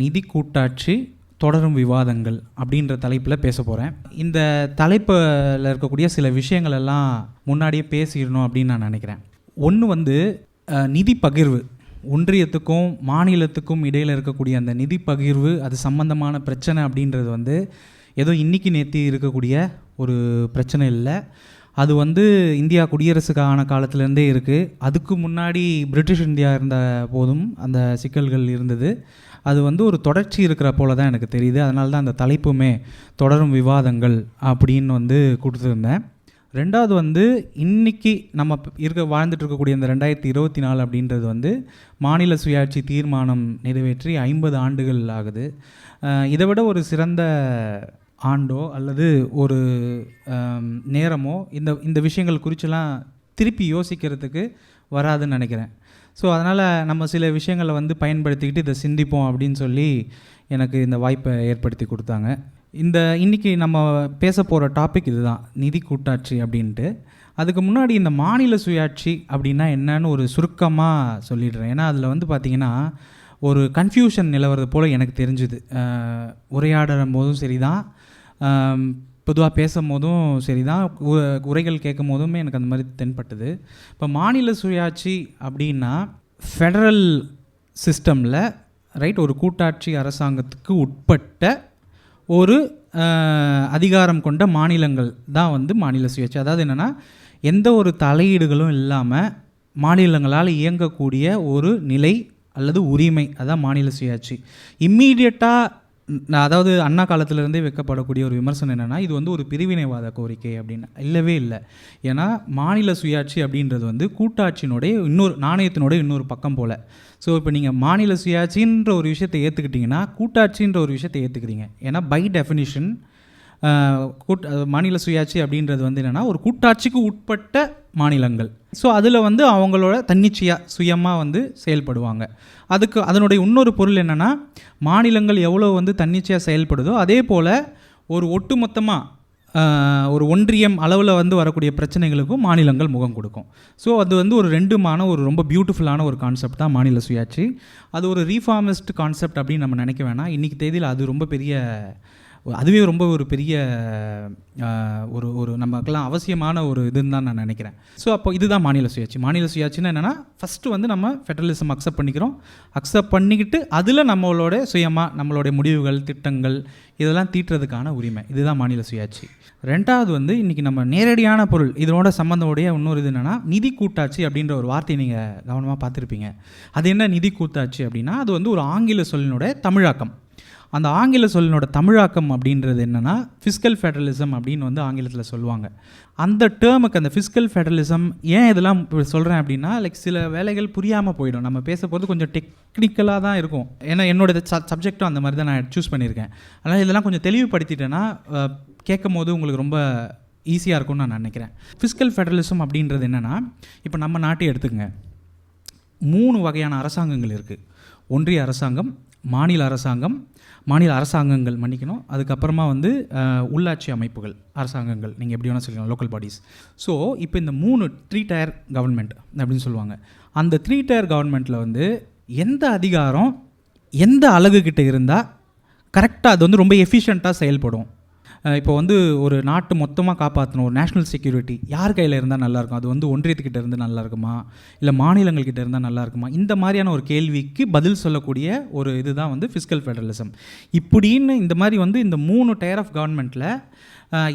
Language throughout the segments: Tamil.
நிதி கூட்டாட்சி தொடரும் விவாதங்கள் அப்படின்ற தலைப்பில் பேச போகிறேன் இந்த தலைப்பில் இருக்கக்கூடிய சில விஷயங்கள் எல்லாம் முன்னாடியே பேசிடணும் அப்படின்னு நான் நினைக்கிறேன். ஒன்று வந்து நிதி பகிர்வு. ஒன்றியத்துக்கும் மாநிலத்துக்கும் இடையில் இருக்கக்கூடிய அந்த நிதி பகிர்வு அது சம்பந்தமான பிரச்சனை அப்படின்றது வந்து ஏதோ இன்னைக்கு நேற்றி இருக்கக்கூடிய ஒரு பிரச்சனை இல்லை. அது வந்து இந்தியா குடியரசுக்கான காலத்திலேருந்தே இருக்குது அதுக்கு முன்னாடி பிரிட்டிஷ் இந்தியா இருந்த போதும் அந்த சிக்கல்கள் இருந்தது. அது வந்து ஒரு தொடர்ச்சி இருக்கிற போல தான் எனக்கு தெரியுது. அதனால தான் அந்த தலைப்புமே தொடரும் விவாதங்கள் அப்படின்னு வந்து கொடுத்துருந்தேன். ரெண்டாவது வந்து இன்னைக்கு நம்ம இருக்க வாழ்ந்துட்டு இருக்கக்கூடிய இந்த ரெண்டாயிரத்தி இருபத்தி நாலு அப்படின்றது வந்து மாநில சுயாட்சி தீர்மானம் நிறைவேற்றி ஐம்பது ஆண்டுகள் ஆகுது. இதை விட ஒரு சிறந்த ஆண்டோ அல்லது ஒரு நேரமோ இந்த இந்த விஷயங்கள் குறிச்செல்லாம் திருப்பி யோசிக்கிறதுக்கு வராதுன்னு நினைக்கிறேன். ஸோ அதனால் நம்ம சில விஷயங்களை வந்து பயன்படுத்திக்கிட்டு இதை சிந்திப்போம் அப்படின்னு சொல்லி எனக்கு இந்த வாய்ப்பை ஏற்படுத்தி கொடுத்தாங்க. இந்த இன்னைக்கு நம்ம பேச போகிற டாபிக் இதுதான் நிதி கூட்டாட்சி அப்படின்ட்டு. அதுக்கு முன்னாடி இந்த மாநில சுயாட்சி அப்படின்னா என்னன்னு ஒரு சுருக்கமாக சொல்லிடுறேன். ஏன்னா அதில் வந்து பார்த்திங்கன்னா ஒரு கன்ஃபியூஷன் நிலவரது போல் எனக்கு தெரிஞ்சுது. அஹ், உரையாடும் போதும் சரி தான் பொதுவாக பேசும் போதும் சரி தான் உரைகள் கேட்கும் போதுமே எனக்கு அந்த மாதிரி தென்பட்டது. இப்போ மாநில சுயாட்சி அப்படின்னா ஃபெடரல் சிஸ்டமில் ரைட் ஒரு கூட்டாட்சி அரசாங்கத்துக்கு உட்பட்ட ஒரு அதிகாரம் கொண்ட மாநிலங்கள் தான் வந்து மாநில சுயாட்சி. அதாவது என்னென்னா எந்த ஒரு தலையீடுகளும் இல்லாமல் மாநிலங்களால் இயங்கக்கூடிய ஒரு நிலை அல்லது உரிமை அதான் மாநில சுயாட்சி. இம்மீடியட்டாக நான் அதாவது அண்ணா காலத்திலேருந்தே வைக்கப்படக்கூடிய ஒரு விமர்சனம் என்னென்னா இது வந்து ஒரு பிரிவினைவாத கோரிக்கை அப்படின்னு. இல்லவே இல்லை. ஏன்னா மாநில சுயாட்சி அப்படின்றது வந்து கூட்டாட்சியினுடைய இன்னொரு நாணயத்தினுடைய இன்னொரு பக்கம் போல். ஸோ இப்போ நீங்கள் மாநில சுயாட்சின்ற ஒரு விஷயத்தை ஏற்றுக்கிட்டிங்கன்னா கூட்டாட்சின்ற ஒரு விஷயத்தை ஏற்றுக்கிறீங்க ஏன்னா பை டெஃபினிஷன் கூட் மாநில சுயாட்சி அப்படின்றது வந்து என்னென்னா ஒரு கூட்டாட்சிக்கு உட்பட்ட மாநிலங்கள். ஸோ அதில் வந்து அவங்களோட தன்னிச்சையாக சுயமாக வந்து செயல்படுவாங்க. அதுக்கு அதனுடைய இன்னொரு பொருள் என்னென்னா மாநிலங்கள் எவ்வளோ வந்து தன்னிச்சையாக செயல்படுதோ அதே போல் ஒரு ஒட்டுமொத்தமாக ஒரு ஒன்றியம் அளவில் வந்து வரக்கூடிய பிரச்சனைகளுக்கும் மாநிலங்கள் முகம் கொடுக்கும். ஸோ அது வந்து ஒரு ரெண்டுமான ஒரு ரொம்ப பியூட்டிஃபுல்லான ஒரு கான்செப்ட் தான் மாநில சுயாட்சி. அது ஒரு ரீஃபார்மிஸ்ட் கான்செப்ட் அப்படின்னு நம்ம நினைக்க வேணாம். இன்றைக்கி தேதியில் அது ரொம்ப பெரிய அதுவே ரொம்ப ஒரு பெரிய ஒரு ஒரு நமக்கெல்லாம் அவசியமான ஒரு இதுன்னு தான் நான் நினைக்கிறேன். ஸோ அப்போ இதுதான் மாநில சுயாட்சி. மாநில சுயாட்சின்னா என்னென்னா ஃபஸ்ட்டு வந்து நம்ம ஃபெடரலிசம் அக்செப்ட் பண்ணிக்கிறோம். அக்செப்ட் பண்ணிக்கிட்டு அதில் நம்மளோட சுயமாக நம்மளுடைய முடிவுகள் திட்டங்கள் இதெல்லாம் தீட்டுறதுக்கான உரிமை. இதுதான் மாநில சுயாட்சி. ரெண்டாவது வந்து இன்றைக்கி நம்ம நேரடியான பொருள் இதனோட சம்மந்தமுடைய இன்னொரு இது என்னென்னா நிதி கூட்டாட்சி அப்படின்ற ஒரு வார்த்தையை நீங்கள் கவனமாக பார்த்துருப்பீங்க. அது என்ன நிதி கூட்டாட்சி அப்படின்னா அது வந்து ஒரு ஆங்கில சொல்லினுடைய தமிழாக்கம். அந்த ஆங்கில சொல்லினோட தமிழாக்கம் அப்படின்றது என்னென்னா ஃபிஸ்கல் ஃபெடரலிசம் அப்படின்னு வந்து ஆங்கிலத்தில் சொல்லுவாங்க. அந்த டேர்முக்கு அந்த ஃபிஸ்கல் ஃபெடரலிசம் ஏன் இதெல்லாம் சொல்கிறேன் அப்படின்னா லைக் சில வேலைகள் புரியாமல் போயிடும். நம்ம பேச போகிறது கொஞ்சம் டெக்னிக்கலாக தான் இருக்கும். ஏன்னா என்னோட சப்ஜெக்டும் அந்த மாதிரி தான் நான் சூஸ் பண்ணியிருக்கேன். அதனால் இதெல்லாம் கொஞ்சம் தெளிவுபடுத்திட்டேன்னா கேட்கும் போது உங்களுக்கு ரொம்ப ஈஸியாக இருக்கும்னு நான் நினைக்கிறேன். ஃபிஸ்கல் ஃபெடரலிசம் அப்படின்றது என்னென்னா இப்போ நம்ம நாட்டை எடுத்துக்கங்க. மூணு வகையான அரசாங்கங்கள் இருக்குது ஒன்றிய அரசாங்கம் மாநில அரசாங்கம் மாநில அரசாங்கங்கள் மன்னிக்கணும். அதுக்கப்புறமா வந்து உள்ளாட்சி அமைப்புகள் அரசாங்கங்கள். நீங்கள் எப்படி வேணால் சொல்லிக்கலாம் லோக்கல் பாடிஸ் ஸோ இப்போ இந்த மூணு த்ரீ டயர் கவர்மெண்ட் அப்படின்னு சொல்லுவாங்க. அந்த த்ரீ டயர் கவர்மெண்ட்டில் வந்து எந்த அதிகாரம் எந்த அழகுக்கிட்ட இருந்தால் கரெக்டாக அது வந்து ரொம்ப எஃபிஷியண்ட்டாக செயல்படும். இப்போ வந்து ஒரு நாட்டு மொத்தமாக காப்பாற்றணும் ஒரு நேஷ்னல் செக்யூரிட்டி யார் கையில் இருந்தால் நல்லாயிருக்கும் அது வந்து ஒன்றியத்துக்கிட்ட இருந்து நல்லா இருக்குமா? இல்லை மாநிலங்கள்கிட்ட இருந்தால் நல்லா இருக்குமா? இந்த மாதிரியான ஒரு கேள்விக்கு பதில் சொல்லக்கூடிய ஒரு இதுதான் வந்து ஃபிஸ்கல் ஃபெடரலிசம் இப்படின்னு இந்த மாதிரி வந்து இந்த மூணு டயர் ஆஃப் கவர்மெண்ட்டில்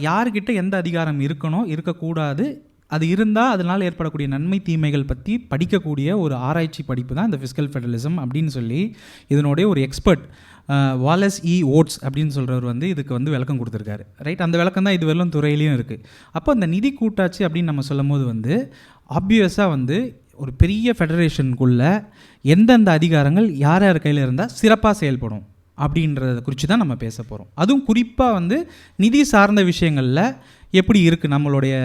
யார்கிட்ட எந்த அதிகாரம் இருக்கணும் இருக்கக்கூடாது அது இருந்தால் அதனால் ஏற்படக்கூடிய நன்மை தீமைகள் பற்றி படிக்கக்கூடிய ஒரு ஆராய்ச்சி படிப்பு தான் இந்த ஃபிஸ்கல் ஃபெடரலிசம் அப்படின்னு சொல்லி இதனுடைய ஒரு எக்ஸ்பர்ட் வாலஸ் இ ஓட்ஸ் அப்படின்னு சொல்கிறவர் வந்து இதுக்கு வந்து விளக்கம் கொடுத்துருக்காரு. ரைட் அந்த விளக்கம் தான் இது வெறும் துறையிலையும் இருக்குது அப்போ அந்த நிதி கூட்டாட்சி அப்படின்னு நம்ம சொல்லும் போது வந்து ஆப்வியஸாக வந்து ஒரு பெரிய ஃபெடரேஷனுக்குள்ளே எந்தெந்த அதிகாரங்கள் யார் யார் கையில் இருந்தால் சிறப்பாக செயல்படும் அப்படின்றத குறித்து தான் நம்ம பேச போகிறோம் அதுவும் குறிப்பாக வந்து நிதி சார்ந்த விஷயங்களில் எப்படி இருக்குது நம்மளுடைய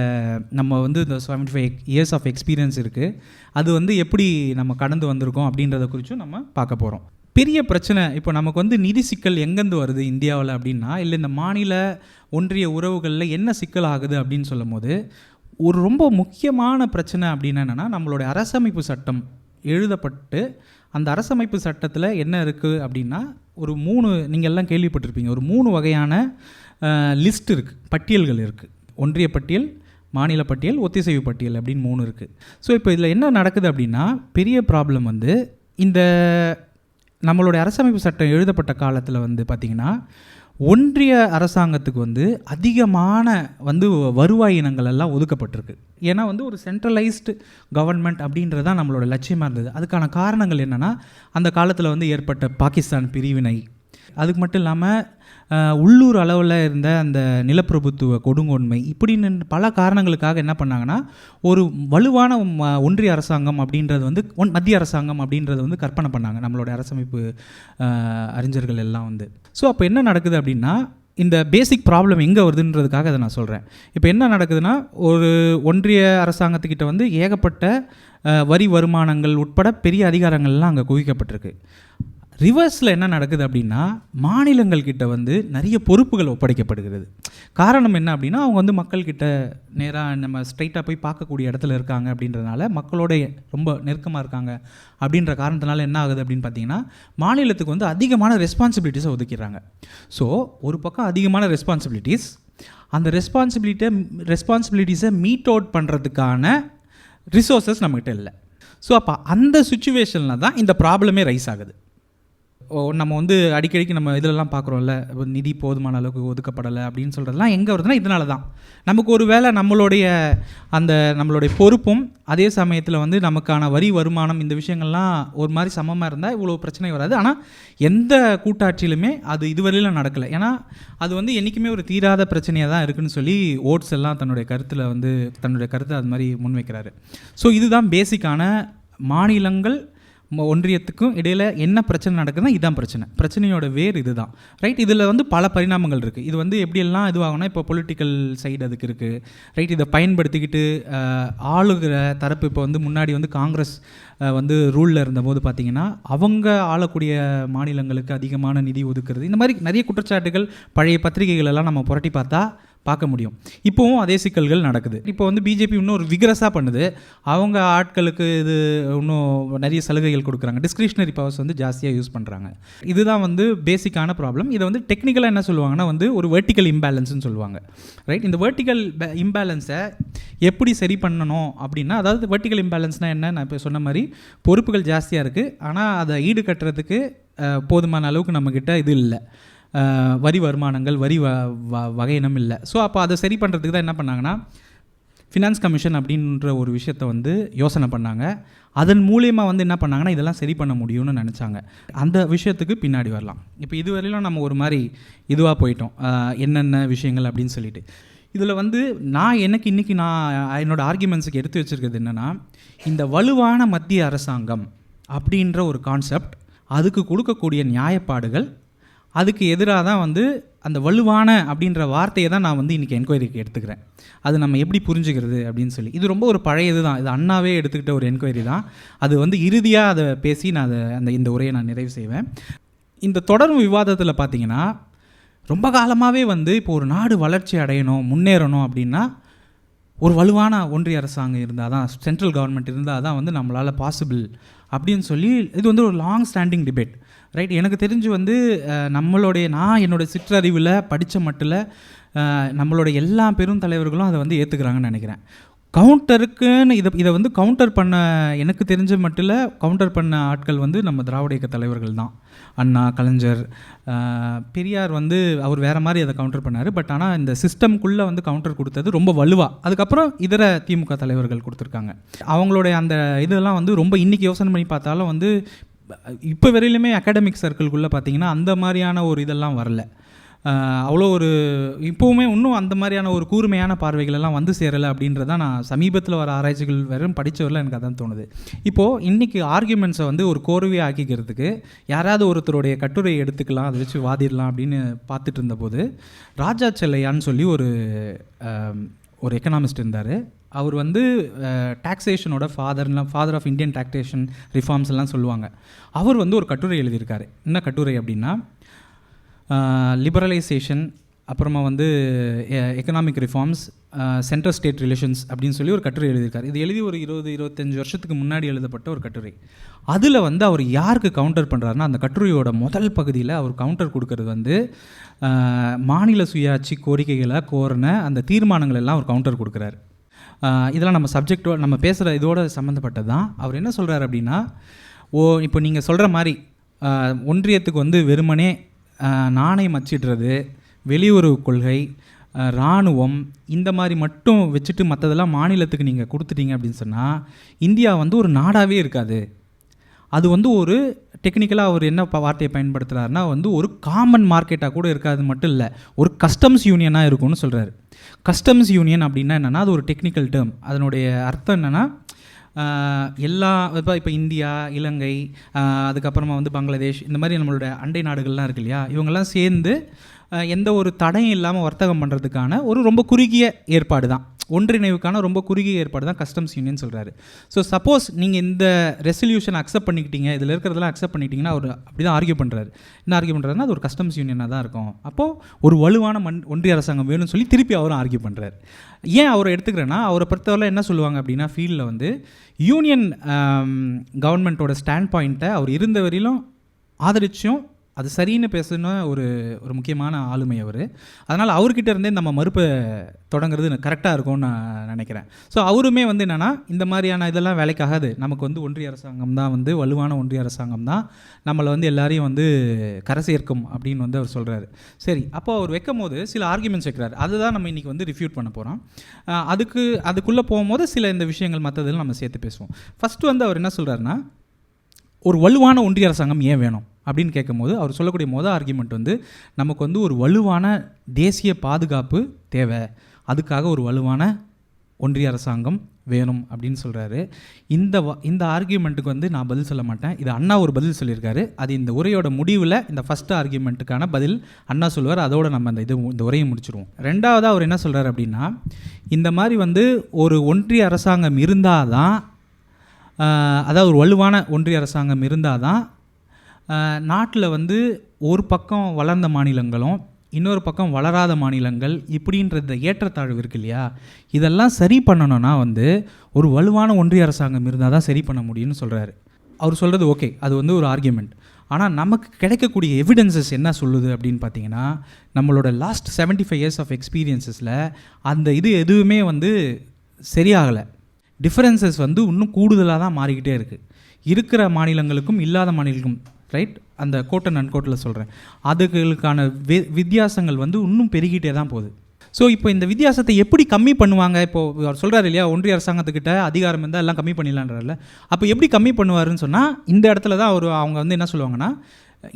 நம்ம வந்து இந்த seventy five years of experience இருக்குது அது வந்து எப்படி நம்ம கடந்து வந்திருக்கோம் அப்படின்றத குறித்தும் நம்ம பார்க்க போகிறோம் பெரிய பிரச்சனை இப்போ நமக்கு வந்து நிதி சிக்கல் எங்கேருந்து வருது இந்தியாவில் அப்படின்னா இல்லை இந்த மாநில ஒன்றிய உறவுகளில் என்ன சிக்கல் ஆகுது அப்படின்னு சொல்லும் போது ஒரு ரொம்ப முக்கியமான பிரச்சனை அப்படின்னா என்னென்னா நம்மளுடைய அரசமைப்பு சட்டம் எழுதப்பட்டு அந்த அரசமைப்பு சட்டத்தில் என்ன இருக்குது அப்படின்னா ஒரு மூணு நீங்கள் எல்லாம் கேள்விப்பட்டிருப்பீங்க ஒரு மூணு வகையான லிஸ்ட் இருக்குது பட்டியல்கள் இருக்குது ஒன்றிய பட்டியல் மாநில பட்டியல் ஒத்திசைவு பட்டியல் அப்படின்னு மூணு இருக்குது ஸோ இப்போ இதில் என்ன நடக்குது அப்படின்னா பெரிய ப்ராப்ளம் வந்து இந்த நம்மளுடைய அரசமைப்பு சட்டம் எழுதப்பட்ட காலத்தில் வந்து பார்த்திங்கன்னா ஒன்றிய அரசாங்கத்துக்கு வந்து அதிகமான வந்து வருவாய் இனங்கள் எல்லாம் ஒதுக்கப்பட்டிருக்கு. ஏன்னா வந்து ஒரு சென்ட்ரலைஸ்டு கவர்மெண்ட் அப்படின்றது தான் நம்மளோட லட்சியமாக இருந்தது. அதுக்கான காரணங்கள் என்னென்னா அந்த காலத்தில் வந்து ஏற்பட்ட பாகிஸ்தான் பிரிவினை அதுக்கு மட்டும் இல்லாமல் உள்ளூர் அளவில் இருந்த அந்த நிலப்பிரபுத்துவ கொடுங்கோன்மை இப்படின்னு பல காரணங்களுக்காக என்ன பண்ணாங்கன்னா ஒரு வலுவான ஒன்றிய அரசாங்கம் அப்படின்றது வந்து ஒன் மத்திய அரசாங்கம் அப்படின்றது வந்து கற்பனை பண்ணாங்க நம்மளோட அரசமைப்பு அறிஞர்கள் எல்லாம் வந்து. ஸோ அப்போ என்ன நடக்குது அப்படின்னா இந்த பேசிக் ப்ராப்ளம் எங்கே வருதுன்றதுக்காக அதை நான் சொல்கிறேன் இப்போ என்ன நடக்குதுன்னா ஒரு ஒன்றிய அரசாங்கத்துக்கிட்ட வந்து ஏகப்பட்ட வரி வருமானங்கள் உட்பட பெரிய அதிகாரங்கள்லாம் அங்கே குவிக்கப்பட்டிருக்கு. ரிவர்ஸில் என்ன நடக்குது அப்படின்னா மாநிலங்கள் கிட்ட வந்து நிறைய பொறுப்புகள் ஒப்படைக்கப்படுகிறது. காரணம் என்ன அப்படின்னா அவங்க வந்து மக்கள்கிட்ட நேராக நம்ம ஸ்ட்ரைட்டாக போய் பார்க்கக்கூடிய இடத்துல இருக்காங்க அப்படின்றதுனால மக்களோட ரொம்ப நெருக்கமாக இருக்காங்க அப்படின்ற காரணத்தினால என்ன ஆகுது அப்படின்னு பார்த்தீங்கன்னா மாநிலத்துக்கு வந்து அதிகமான ரெஸ்பான்சிபிலிட்டிஸை ஒதுக்கிடுறாங்க. ஸோ ஒரு பக்கம் அதிகமான ரெஸ்பான்சிபிலிட்டிஸ் அந்த ரெஸ்பான்சிபிலிட்டியை ரெஸ்பான்சிபிலிட்டிஸை மீட் அவுட் பண்ணுறதுக்கான ரிசோர்ஸஸ் நம்மக்கிட்ட இல்லை. ஸோ அப்போ அந்த சுச்சுவேஷனில் தான் இந்த ப்ராப்ளமே ரைஸ் ஆகுது. நம்ம வந்து அடிக்கடிக்கு நம்ம இதிலெல்லாம் பார்க்குறோம்ல நிதி போதுமான அளவுக்கு ஒதுக்கப்படலை அப்படின்னு சொல்கிறதுலாம் எங்கே வருதுன்னா இதனால தான். நமக்கு ஒரு வேளை நம்மளுடைய அந்த நம்மளுடைய பொறுப்பும் அதே சமயத்தில் வந்து நமக்கான வரி வருமானம் இந்த விஷயங்கள்லாம் ஒரு மாதிரி சமமாக இருந்தால் இவ்வளோ பிரச்சனை வராது. ஆனால் எந்த கூட்டாட்சியிலுமே அது இதுவரையிலும் நடக்கலை. ஏன்னா அது வந்து என்றைக்குமே ஒரு தீராத பிரச்சனையாக தான் இருக்குன்னு சொல்லி ஓட்ஸ் எல்லாம் தன்னுடைய கருத்தில் வந்து தன்னுடைய கருத்தை அது மாதிரி முன்வைக்கிறாரு. ஸோ இதுதான் பேசிக்கான மாநிலங்கள் ஒன்றியத்துக்கும் இடையில் என்ன பிரச்சனை நடக்குதுன்னா இதுதான் பிரச்சனை. பிரச்சனையோட வேர் இதுதான். ரைட் இதில் வந்து பல பரிணாமங்கள் இருக்குது இது வந்து எப்படியெல்லாம் இதுவாகும்னா இப்போ பொலிட்டிக்கல் சைடு அதுக்கு இருக்குது ரைட் இதை பயன்படுத்திக்கிட்டு ஆளுகிற தரப்பு இப்போ வந்து முன்னாடி வந்து காங்கிரஸ் வந்து ரூலில் இருந்தபோது பார்த்திங்கன்னா அவங்க ஆளக்கூடிய மாநிலங்களுக்கு அதிகமான நிதி ஒதுக்குறது இந்த மாதிரி நிறைய குற்றச்சாட்டுகள் பழைய பத்திரிகைகளெல்லாம் நம்ம புரட்டி பார்த்தா பார்க்க முடியும். இப்போவும் அதே சிக்கல்கள் நடக்குது. இப்போ வந்து பிஜேபி இன்னும் ஒரு விக்ரஸாக பண்ணுது. அவங்க ஆட்களுக்கு இது இன்னும் நிறைய சலுகைகள் கொடுக்குறாங்க. டிஸ்கிரிஷனரி பவர்ஸ் வந்து ஜாஸ்தியாக யூஸ் பண்ணுறாங்க இதுதான் வந்து பேசிக்கான ப்ராப்ளம் இதை வந்து டெக்னிக்கலாக என்ன சொல்லுவாங்கன்னா வந்து ஒரு வெர்டிக்கல் இம்பேலன்ஸ்னு சொல்லுவாங்க. ரைட் இந்த வெர்டிக்கல் இம்பேலன்ஸை எப்படி சரி பண்ணணும் அப்படின்னா அதாவது வெர்டிக்கல் இம்பேலன்ஸ்னால் என்ன? நான் இப்போ சொன்ன மாதிரி பொறுப்புகள் ஜாஸ்தியாக இருக்குது ஆனால் அதை ஈடு கட்டுறதுக்கு போதுமான அளவுக்கு நம்மக்கிட்ட இது இல்லை. வரி வருமானங்கள் வரி வ வ- வகையினம் இல்லை. ஸோ அப்போ அதை சரி பண்ணுறதுக்கு தான் என்ன பண்ணாங்கன்னா ஃபினான்ஸ் கமிஷன் அப்படின்ற ஒரு விஷயத்தை வந்து யோசனை பண்ணாங்க. அதன் மூலியமாக வந்து என்ன பண்ணாங்கன்னா இதெல்லாம் சரி பண்ண முடியும்னு நினச்சாங்க. அந்த விஷயத்துக்கு பின்னாடி வரலாம். இப்போ இதுவரையிலும் நம்ம ஒரு மாதிரி இதுவாக போயிட்டோம். என்னென்ன விஷயங்கள் அப்படின்னு சொல்லிட்டு. இதில் வந்து நான் எனக்கு இன்றைக்கி நான் என்னோடய ஆர்குமெண்ட்ஸுக்கு எடுத்து வச்சிருக்கிறது என்னென்னா இந்த வலுவான மத்திய அரசாங்கம் அப்படின்ற ஒரு கான்செப்ட் அதுக்கு கொடுக்கக்கூடிய நியாயப்பாடுகள் அதுக்கு எதிராக தான் வந்து அந்த வலுவான அப்படின்ற வார்த்தையை தான் நான் வந்து இன்றைக்கி என்கொயரிக்கு எடுத்துக்கிறேன். அது நம்ம எப்படி புரிஞ்சுக்கிறது அப்படின்னு சொல்லி. இது ரொம்ப ஒரு பழையது தான். இது அண்ணாவே எடுத்துக்கிட்ட ஒரு என்கொயரி தான். அது வந்து இறுதியாக அதை பேசி நான் அதை அந்த இந்த உரையை நான் நிறைவு செய்வேன். இந்த தொடரும் விவாதத்தில் பார்த்திங்கன்னா ரொம்ப காலமாகவே வந்து இப்போ ஒரு நாடு வளர்ச்சி அடையணும் முன்னேறணும் அப்படின்னா ஒரு வலுவான ஒன்றிய அரசாங்கம் இருந்தால் தான் சென்ட்ரல் கவர்மெண்ட் இருந்தால் தான் வந்து நம்மளால் பாசிபிள் அப்படின்னு சொல்லி இது வந்து ஒரு லாங் ஸ்டாண்டிங் டிபேட் ரைட் எனக்கு தெரிஞ்சு வந்து நம்மளுடைய நான் என்னுடைய சிற்றறிவில் படித்த மட்டில் நம்மளுடைய நம்மளோட எல்லா பெரும் தலைவர்களும் அதை வந்து ஏற்றுக்கிறாங்கன்னு நினைக்கிறேன். கவுண்டருக்குன்னு இதை இதை வந்து கவுண்டர் பண்ண எனக்கு தெரிஞ்ச மட்டில் கவுண்டர் பண்ண ஆட்கள் வந்து நம்ம திராவிட இயக்க தலைவர்கள் தான். அண்ணா கலைஞர் பெரியார் வந்து அவர் வேற மாதிரி அதை கவுண்டர் பண்ணார். பட் ஆனால் இந்த சிஸ்டம்குள்ளே வந்து கவுண்டர் கொடுத்தது ரொம்ப வலுவாக அதுக்கப்புறம் இதர திமுக தலைவர்கள் கொடுத்துருக்காங்க. அவங்களுடைய அந்த இதெல்லாம் வந்து ரொம்ப இன்னைக்கு யோசனை பண்ணி பார்த்தாலும் வந்து இப்போ வரையிலுமே அகாடமிக் சர்க்கிள்குள்ளே பார்த்தீங்கன்னா அந்த மாதிரியான ஒரு இதெல்லாம் வரல. அவ்வளோ ஒரு இப்போவுமே இன்னும் அந்த மாதிரியான ஒரு கூர்மையான பார்வைகள் எல்லாம் வந்து சேரலை அப்படின்றத நான் சமீபத்தில் வர ஆராய்ச்சிகள் வெறும் படித்தவரில் எனக்கு அதான் தோணுது. இப்போது இன்றைக்கி ஆர்கியூமெண்ட்ஸை வந்து ஒரு கோர்வையாக ஆக்கிக்கிறதுக்கு யாராவது ஒருத்தருடைய கட்டுரையை எடுத்துக்கலாம் அதை வச்சு வாதிடலாம் அப்படின்னு பார்த்துட்டு இருந்தபோது ராஜா செல்லையான்னு சொல்லி ஒரு ஒரு எக்கனாமிஸ்ட் இருந்தார். அவர் வந்து டாக்ஸேஷனோட ஃபாதர்லாம் father of Indian taxation reforms எல்லாம் சொல்லுவாங்க. அவர் வந்து ஒரு கட்டுரை எழுதியிருக்காரு. என்ன கட்டுரை அப்படின்னா லிபரலைசேஷன் அப்புறமா வந்து economic reforms central state relations அப்படின்னு சொல்லி ஒரு கட்டுரை எழுதியிருக்காரு. இது எழுதி ஒரு இருபது இருபத்தஞ்சு வருஷத்துக்கு முன்னாடி எழுதப்பட்ட ஒரு கட்டுரை. அதில் வந்து அவர் யாருக்கு கவுண்டர் பண்ணுறாருன்னா அந்த கட்டுரையோட முதல் பகுதியில் அவர் கவுண்டர் கொடுக்கறது வந்து மாநில சுயாட்சி கோரிக்கைகளை கோரின அந்த தீர்மானங்கள் எல்லாம் அவர் கவுண்டர் கொடுக்குறாரு. இதெல்லாம் நம்ம சப்ஜெக்டோ நம்ம பேசுகிற இதோட சம்மந்தப்பட்டது தான் அவர் என்ன சொல்கிறார் அப்படின்னா ஓ இப்போ நீங்கள் சொல்கிற மாதிரி ஒன்றியத்துக்கு வந்து வெறுமனே நாணயம் அச்சிடுறது வெளியுறவு கொள்கை இராணுவம் இந்த மாதிரி மட்டும் வச்சுட்டு மற்றதெல்லாம் மாநிலத்துக்கு நீங்கள் கொடுத்துட்டீங்க அப்படின்னு சொன்னால் இந்தியா வந்து ஒரு நாடாகவே இருக்காது. அது வந்து ஒரு டெக்னிக்கலாக அவர் என்ன வார்த்தையை பயன்படுத்துகிறாருனா வந்து ஒரு காமன் மார்க்கெட்டாக கூட இருக்காது மட்டும் இல்லை ஒரு கஸ்டம்ஸ் யூனியனாக இருக்கும்னு சொல்கிறாரு கஸ்டம்ஸ் யூனியன் அப்படின்னா என்னென்னா அது ஒரு டெக்னிக்கல் டேர்ம் அதனுடைய அர்த்தம் என்னென்னா எல்லா இப்போ இப்போ இந்தியா இலங்கை அதுக்கப்புறமா வந்து பங்களாதேஷ் இந்த மாதிரி நம்மளோட அண்டை நாடுகள்லாம் இருக்கு இல்லையா? இவங்கெல்லாம் சேர்ந்து எந்த ஒரு தடையும் இல்லாமல் வர்த்தகம் பண்ணுறதுக்கான ஒரு ரொம்ப குறுகிய ஏற்பாடு தான் ஒன்றிணைவுக்கான ரொம்ப குறுகிய ஏற்பாடு தான் கஸ்டம்ஸ் யூனியன் சொல்கிறாரு ஸோ சப்போஸ் நீங்கள் இந்த ரெசல்யூஷன் அக்செப்ட் பண்ணிக்கிட்டீங்க இதில் இருக்கிறதெல்லாம் அக்செப்ட் பண்ணிட்டீங்கன்னா அவர் அப்படி தான் ஆர்கியூ பண்ணுறாரு என்ன ஆர்கியூ பண்ணுறாருன்னா அது ஒரு கஸ்டம்ஸ் யூனியனாக தான் இருக்கும். அப்போது ஒரு வலுவான மண் ஒன்றிய அரசாங்கம் வேணும்னு சொல்லி திருப்பி அவரும் ஆர்கியூ பண்ணுறாரு ஏன் அவரை எடுத்துக்கிறேன்னா அவரை பொறுத்தவரை என்ன சொல்லுவாங்க அப்படின்னா ஃபீல்டில் வந்து யூனியன் கவர்மெண்ட்டோட ஸ்டாண்ட் பாயிண்ட்டை அவர் இருந்த வரையிலும் ஆதரிச்சும் அது சரின்னு பேசுன ஒரு ஒரு முக்கியமான ஆளுமை அவர். அதனால் அவர்கிட்ட இருந்தே நம்ம மறுப்பை தொடங்குறது கரெக்டாக இருக்கும்னு நான் நினைக்கிறேன். ஸோ அவருமே வந்து என்னென்னா இந்த மாதிரியான இதெல்லாம் வேலைக்காகாது. நமக்கு வந்து ஒன்றிய அரசாங்கம் தான் வந்து வலுவான ஒன்றிய அரசாங்கம் தான். நம்மளை வந்து எல்லாரையும் வந்து கரை சேர்க்கும் அப்படின்னு வந்து அவர் சொல்கிறாரு சரி அப்போ அவர் வைக்கும் போது சில ஆர்குமெண்ட்ஸ் வைக்கிறாரு. அதுதான் நம்ம இன்றைக்கி வந்து ரிஃப்யூட் பண்ண போகிறோம் அதுக்கு அதுக்குள்ளே போகும்போது சில இந்த விஷயங்கள் மற்றதில் நம்ம சேர்த்து பேசுவோம். ஃபஸ்ட்டு வந்து அவர் என்ன சொல்கிறாருன்னா ஒரு வலுவான ஒன்றிய அரசாங்கம் ஏன் வேணும்? அப்படின்னு கேட்கும்போது அவர் சொல்லக்கூடிய மொதல் ஆர்குமெண்ட் வந்து நமக்கு வந்து ஒரு வலுவான தேசிய பாதுகாப்பு தேவை. அதுக்காக ஒரு வலுவான ஒன்றிய அரசாங்கம் வேணும் அப்படின்னு சொல்கிறாரு இந்த வ- இந்த ஆர்கியூமெண்ட்டுக்கு வந்து நான் பதில் சொல்ல மாட்டேன். இது அண்ணா ஒரு பதில் சொல்லியிருக்காரு. அது இந்த உரையோட முடிவில் இந்த ஃபஸ்ட் ஆர்கியூமெண்ட்டுக்கான பதில் அண்ணா சொல்லுவார். அதோட நம்ம அந்த இது இந்த உரையை முடிச்சிருவோம். ரெண்டாவது அவர் என்ன சொல்கிறார் அப்படின்னா இந்த மாதிரி வந்து ஒரு ஒன்றிய அரசாங்கம் இருந்தால் தான் அதாவது ஒரு வலுவான ஒன்றிய அரசாங்கம் இருந்தால் தான் நாட்டில் வந்து ஒரு பக்கம் வளர்ந்த மாநிலங்களும் இன்னொரு பக்கம் வளராத மாநிலங்கள் இப்படின்ற இந்த ஏற்றத்தாழ்வு இருக்கு இல்லையா? இதெல்லாம் சரி பண்ணணும்னா வந்து ஒரு வலுவான ஒன்றிய அரசாங்கம் இருந்தால் தான் சரி பண்ண முடியும்னு சொல்கிறாரு அவர் சொல்கிறது ஓகே அது வந்து ஒரு ஆர்கியூமெண்ட் ஆனால் நமக்கு கிடைக்கக்கூடிய எவிடன்சஸ் என்ன சொல்லுது அப்படின்னு பார்த்தீங்கன்னா நம்மளோட லாஸ்ட் 75 ஃபைவ் இயர்ஸ் ஆஃப் எக்ஸ்பீரியன்ஸஸில் அந்த இது எதுவுமே வந்து சரியாகலை. டிஃப்ரென்சஸ் வந்து இன்னும் கூடுதலாக தான் மாறிக்கிட்டே இருக்குது இருக்கிற மாநிலங்களுக்கும் இல்லாத மாநிலங்களுக்கும் ரைட் அந்த கோட் அண்ட் அன்கோட்டில் சொல்கிறேன் அதுகளுக்கான வி வித்தியாசங்கள் வந்து இன்னும் பெருகிட்டே தான் போகுது. ஸோ இப்போ இந்த வித்தியாசத்தை எப்படி கம்மி பண்ணுவாங்க? இப்போது அவர் சொல்கிறார் இல்லையா ஒன்றிய அரசாங்கத்துக்கிட்ட அதிகாரம் இருந்தால் எல்லாம் கம்மி பண்ணிடலான்றல அப்போ எப்படி கம்மி பண்ணுவாருன்னு சொன்னால் இந்த இடத்துல தான் அவர் அவங்க வந்து என்ன சொல்லுவாங்கன்னா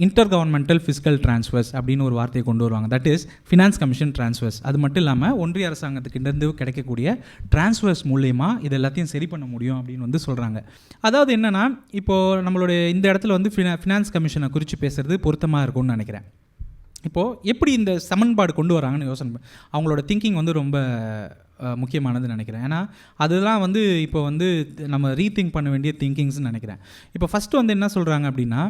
இன்டர் கவர்மெண்டல் ஃபிஸ்கல் டிரான்ஸ்ஃபர்ஸ் அப்படின்னு ஒரு வார்த்தையை கொண்டு வருவாங்க. That is finance commission transfers அது மட்டும் இல்லாமல் ஒன்றிய அரசாங்கத்துக்கிட்டேருந்து கிடைக்கக்கூடிய ட்ரான்ஸ்ஃபர்ஸ் மூலயமா இது எல்லாத்தையும் சரி பண்ண முடியும் அப்படின்னு வந்து சொல்கிறாங்க அதாவது என்னென்னா இப்போது நம்மளுடைய இந்த இடத்துல வந்து ஃபினா ஃபினான்ஸ் கமிஷனை குறித்து பேசுகிறது பொருத்தமாக இருக்கும்னு நினைக்கிறேன். இப்போது எப்படி இந்த சமன்பாடு கொண்டு வராங்கன்னு யோசனை அவங்களோட திங்கிங் வந்து ரொம்ப முக்கியமானதுன்னு நினைக்கிறேன். ஏன்னா அதுதான் வந்து இப்போ வந்து நம்ம ரீதிங்க் பண்ண வேண்டிய திங்கிங்ஸ்னு நினைக்கிறேன். இப்போ ஃபஸ்ட்டு வந்து என்ன சொல்கிறாங்க அப்படின்னா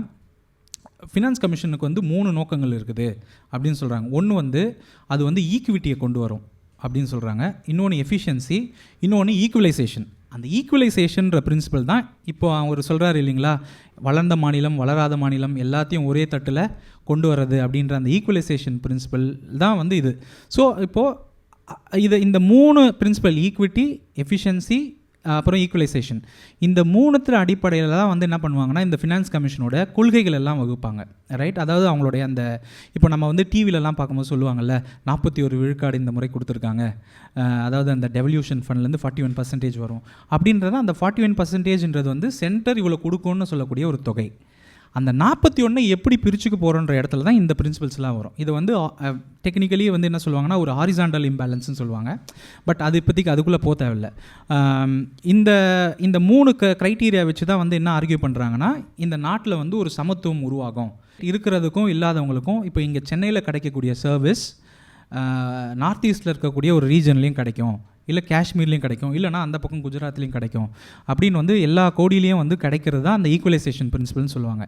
ஃபினான்ஸ் கமிஷனுக்கு வந்து மூணு நோக்கங்கள் இருக்குது அப்படின்னு சொல்கிறாங்க ஒன்று வந்து அது வந்து ஈக்விட்டியை கொண்டு வரும் அப்படின்னு சொல்கிறாங்க இன்னொன்று எஃபிஷியன்சி இன்னொன்று ஈக்குவலைசேஷன் அந்த ஈக்குவலைசேஷன்ற பிரின்சிபல் தான் இப்போ அவர் சொல்கிறாரு இல்லைங்களா? வளர்ந்த மாநிலம் வளராத மாநிலம் எல்லாத்தையும் ஒரே தட்டில் கொண்டு வர்றது அப்படின்ற அந்த ஈக்குவலைசேஷன் பிரின்சிபல் தான் வந்து இது. ஸோ இப்போது இது இந்த மூணு பிரின்சிபல் ஈக்விட்டி எஃபிஷியன்சி அப்புறம் ஈக்குவலைசேஷன் இந்த மூணுத்துல அடிப்படையில் தான் வந்து என்ன பண்ணுவாங்கன்னா இந்த ஃபினான்ஸ் கமிஷனோட கொள்கைகள் எல்லாம் வகுப்பாங்க. ரைட் அதாவது அவங்களுடைய அந்த இப்போ நம்ம வந்து டிவிலலாம் பார்க்கும்போது சொல்லுவாங்கல்ல நாற்பத்தி ஒரு விழுக்காடு இந்த முறை கொடுத்துருக்காங்க. அதாவது அந்த டெவல்யூஷன் ஃபண்ட்லேருந்து ஃபார்ட்டி ஒன் பர்சன்டேஜ் வரும். அப்படின்றது அந்த ஃபார்ட்டி ஒன் பர்சன்டேஜ்ன்றது வந்து சென்டர் இவ்வளோ கொடுக்கும்னு சொல்லக்கூடிய ஒரு தொகை. அந்த நாற்பத்தி ஒன்று எப்படி பிரிச்சுக்க போகிறோன்ற இடத்துல தான் இந்த பிரின்சிபல்ஸ்லாம் வரும். இது வந்து டெக்னிக்கலி வந்து என்ன சொல்லுவாங்கன்னா ஒரு ஹாரிசாண்டல் இம்பேலன்ஸ்னு சொல்லுவாங்க. பட் அது இப்போதைக்கு அதுக்குள்ளே போக தேவையில்ல. இந்த இந்த மூணு க க்ரைட்டீரியா வச்சு தான் வந்து என்ன ஆர்கியூ பண்ணுறாங்கன்னா இந்த நாட்டில் வந்து ஒரு சமத்துவம் உருவாகும். இருக்கிறதுக்கும் இல்லாதவங்களுக்கும் இப்போ இங்கே சென்னையில் கிடைக்கக்கூடிய சர்வீஸ் நார்த் ஈஸ்டில் இருக்கக்கூடிய ஒரு ரீஜன்லேயும் கிடைக்கும். இல்லை காஷ்மீர்லேயும் கிடைக்கும் இல்லைனா அந்த பக்கம் குஜராத்லேயும் கிடைக்கும். அப்படின்னு வந்து எல்லா கோடியிலையும் வந்து கிடைக்கிறது தான் அந்த ஈக்குவலைசேஷன் பிரின்சிபல்னு சொல்லுவாங்க.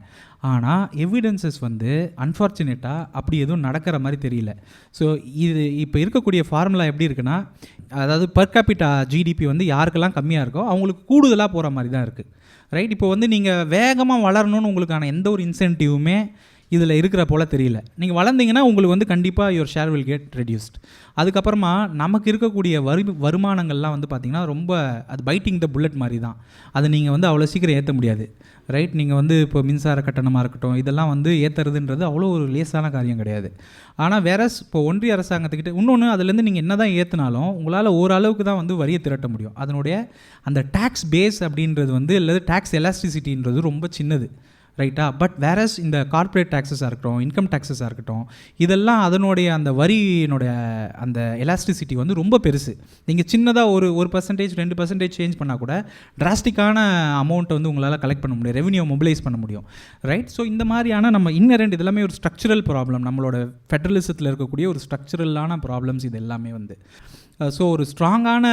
ஆனால் எவிடன்சஸ் வந்து அன்ஃபார்ச்சுனேட்டாக அப்படி எதுவும் நடக்கிற மாதிரி தெரியல. ஸோ இது இப்போ இருக்கக்கூடிய ஃபார்முலா எப்படி இருக்குன்னா அதாவது பர் கேபிட்டா ஜிடிபி வந்து யாருக்கெல்லாம் கம்மியாக இருக்கோ அவங்களுக்கு கூடுதலாக போகிற மாதிரி தான் இருக்குது ரைட் இப்போ வந்து நீங்கள் வேகமாக வளரணும்னு உங்களுக்கான எந்த ஒரு இன்சென்டிவுமே இதில் இருக்கிற போல் தெரியல. நீங்கள் வளர்ந்தீங்கன்னா உங்களுக்கு வந்து கண்டிப்பாக your share will get reduced அதுக்கப்புறமா நமக்கு இருக்கக்கூடிய வரு வருமானங்கள்லாம் வந்து பார்த்திங்கன்னா ரொம்ப அது பைட்டிங் த புல்லட் மாதிரி தான் அதை நீங்கள் வந்து அவ்வளோ சீக்கிரம் ஏற்ற முடியாது. ரைட் நீங்கள் வந்து இப்போ மின்சார கட்டணமாக இருக்கட்டும் இதெல்லாம் வந்து ஏற்றுறதுன்றது அவ்வளோ ஒரு லேசான காரியம் கிடையாது. ஆனால் வேற இப்போ ஒன்றிய அரசாங்கத்துக்கிட்ட இன்னொன்று அதுலேருந்து நீங்கள் என்ன தான் ஏற்றினாலும் உங்களால் ஓரளவுக்கு தான் வந்து வரியை திரட்ட முடியும். அதனுடைய அந்த டேக்ஸ் பேஸ் அப்படின்றது வந்து அல்லது டேக்ஸ் எலாஸ்டிசிட்டின்றது ரொம்ப சின்னது. ரைட்டா? பட் வேறஸ் இந்த கார்ப்பரேட் டேக்ஸஸாக இருக்கட்டும் இன்கம் டேக்ஸஸாக இருக்கட்டும் இதெல்லாம் அதனுடைய அந்த வரியினுடைய அந்த எலாஸ்டிசிட்டி வந்து ரொம்ப பெருசு. நீங்கள் சின்னதாக ஒரு ஒரு பர்சன்டேஜ் ரெண்டு பர்சன்டேஜ் சேஞ்ச் பண்ணால் கூட டிராஸ்டிக்கான அமௌண்ட்டை வந்து உங்களால் கலெக்ட் பண்ண முடியும் ரெவன்யூ மொபிலைஸ் பண்ண முடியும். ரைட் ஸோ இந்த மாதிரியான நம்ம இன்னரெண்ட் இதெல்லாமே ஒரு ஸ்ட்ரக்சரல் ப்ராப்ளம் நம்மளோட ஃபெடரலிசத்தில் இருக்கக்கூடிய ஒரு ஸ்ட்ரக்சரலான ப்ராப்ளம்ஸ் இது எல்லாமே வந்து. ஸோ ஒரு ஸ்ட்ராங்கான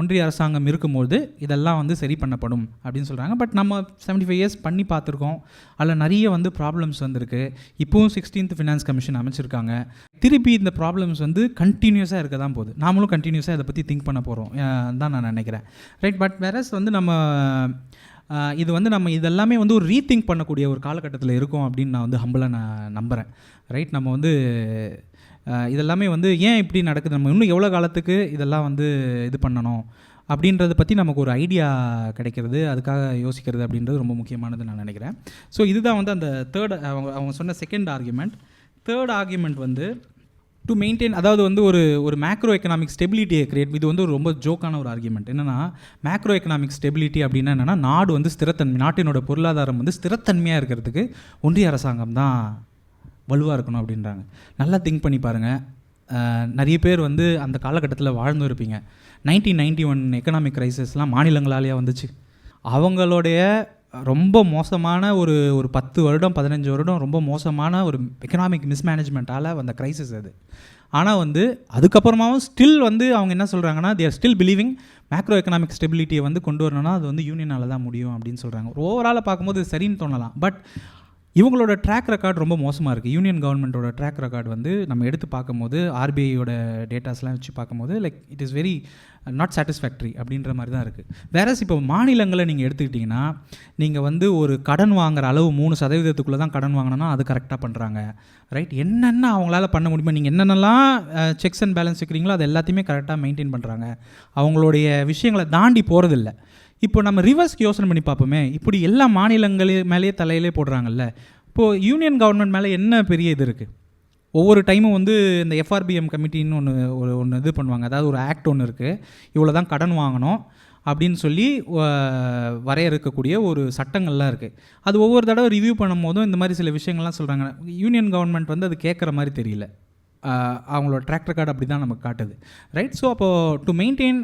ஒன்றிய அரசாங்கம் இருக்கும்போது இதெல்லாம் வந்து சரி பண்ணப்படும் அப்படின்னு சொல்கிறாங்க பட் நம்ம செவன்டி ஃபைவ் இயர்ஸ் பண்ணி பார்த்துருக்கோம். அதில் நிறைய வந்து ப்ராப்ளம்ஸ் வந்திருக்கு. இப்போவும் சிக்ஸ்டீன்த் ஃபினான்ஸ் கமிஷன் அமைச்சிருக்காங்க. திருப்பி இந்த ப்ராப்ளம்ஸ் வந்து கண்டினியூஸாக இருக்க தான் போகுது. நாமளும் கண்டினியூஸாக இதை பற்றி திங்க் பண்ண போகிறோம் தான் நான் நினைக்கிறேன். ரைட் பட் வேறஸ் வந்து நம்ம இது வந்து நம்ம இதெல்லாமே வந்து ஒரு ரீதிங்க் பண்ணக்கூடிய ஒரு காலகட்டத்தில் இருக்கோம் அப்படின்னு நான் வந்து ஹம்பிளாக நான் நம்புகிறேன் ரைட் நம்ம வந்து இதெல்லாமே வந்து ஏன் இப்படி நடக்குது? நம்ம இன்னும் எவ்வளோ காலத்துக்கு இதெல்லாம் வந்து இது பண்ணணும்? அப்படின்றத பற்றி நமக்கு ஒரு ஐடியா கிடைக்கிறது. அதுக்காக யோசிக்கிறது அப்படின்றது ரொம்ப முக்கியமானது நான் நினைக்கிறேன். ஸோ இதுதான் வந்து அந்த தேர்ட் அவங்க அவங்க சொன்ன செகண்ட் ஆர்குமெண்ட் தேர்ட் ஆர்குமெண்ட் வந்து டு மெயின்டைன் அதாவது வந்து ஒரு ஒரு மேக்ரோ எக்கனாமிக் ஸ்டெபிலிட்டியை கிரியேட் இது வந்து ஒரு ரொம்ப ஜோக்கான ஒரு ஆர்குமெண்ட் என்னன்னா மேக்ரோ எக்கனாமிக் ஸ்டெபிலிட்டி அப்படின்னா என்னென்னா நாடு வந்து ஸ்திரத்தன்மை நாட்டினோட பொருளாதாரம் வந்து ஸ்திரத்தன்மையாக இருக்கிறதுக்கு ஒன்றிய அரசாங்கம் தான் வலுவாக இருக்கணும் அப்படின்றாங்க. நல்லா திங்க் பண்ணி பாருங்கள் நிறைய பேர் வந்து அந்த காலகட்டத்தில் வாழ்ந்து இருப்பீங்க. நைன்டீன் நைன்டி ஒன் எக்கனாமிக் க்ரைசஸ்லாம் மாநிலங்களாலேயே வந்துச்சு. அவங்களுடைய ரொம்ப மோசமான ஒரு ஒரு பத்து வருடம் பதினஞ்சு வருடம் ரொம்ப மோசமான ஒரு எக்கனாமிக் மிஸ்மேனேஜ்மெண்ட்டால் வந்த க்ரைசிஸ் அது. ஆனால் வந்து அதுக்கப்புறமாவும் ஸ்டில் வந்து அவங்க என்ன சொல்கிறாங்கன்னா they're still believing macro economic ஸ்டெபிலிட்டியை வந்து கொண்டு வரணும்னா அது வந்து யூனியனால தான் முடியும் அப்படின்னு சொல்கிறாங்க ஒரு ஓவராலாக பார்க்கும்போது சரின்னு தோணலாம். பட் இவங்களோட ட்ராக் ரெக்கார்டு ரொம்ப மோசமாக இருக்குது யூனியன் கவர்மெண்ட்டோட ட்ராக் ரெக்கார்ட் வந்து நம்ம எடுத்து பார்க்கும்போது ஆர்பிஐயோட டேட்டாஸ்லாம் வச்சு பார்க்கும்போது like it is very not satisfactory அப்படின்ற மாதிரி தான் இருக்குது வேறஸ் இப்போ மாநிலங்களை நீங்கள் எடுத்துக்கிட்டிங்கன்னா நீங்கள் வந்து ஒரு கடன் வாங்குற அளவு மூணு சதவீதத்துக்குள்ளே தான் கடன் வாங்கினோன்னா அது கரெக்டாக பண்ணுறாங்க ரைட் என்னென்ன அவங்களால பண்ண முடியுமோ நீங்கள் என்னென்னலாம் செக்ஸ் அண்ட் பேலன்ஸ் வைக்கிறீங்களோ அது எல்லாத்தையுமே கரெக்டாக மெயின்டைன் பண்ணுறாங்க அவங்களுடைய விஷயங்களை தாண்டி போகிறதில்ல இப்போ நம்ம ரிவர்ஸ்க்கு யோசனை பண்ணி பார்ப்போமே. இப்படி எல்லா மாநிலங்களே மேலேயே தலையிலே போடுறாங்கல்ல. இப்போது யூனியன் கவர்மெண்ட் மேலே என்ன பெரிய இது இருக்குது ஒவ்வொரு டைமும் வந்து இந்த எஃப்ஆர்பிஎம் கமிட்டின்னு ஒன்று ஒரு ஒன்று இது பண்ணுவாங்க. அதாவது ஒரு ஆக்ட் ஒன்று இருக்குது இவ்வளோ தான் கடன் வாங்கணும் அப்படின்னு சொல்லி வரையறுக்கக்கூடிய ஒரு சட்டங்கள்லாம் இருக்குது அது ஒவ்வொரு தடவை ரிவ்யூ பண்ணும்போதும் இந்த மாதிரி சில விஷயங்கள்லாம் சொல்கிறாங்க யூனியன் கவர்மெண்ட் வந்து அது கேட்குற மாதிரி தெரியல. அவங்களோட ட்ராக் ரெக்கார்டு அப்படி தான் நமக்கு காட்டுது. ரைட் ஸோ அப்போது டு மெயின்டைன்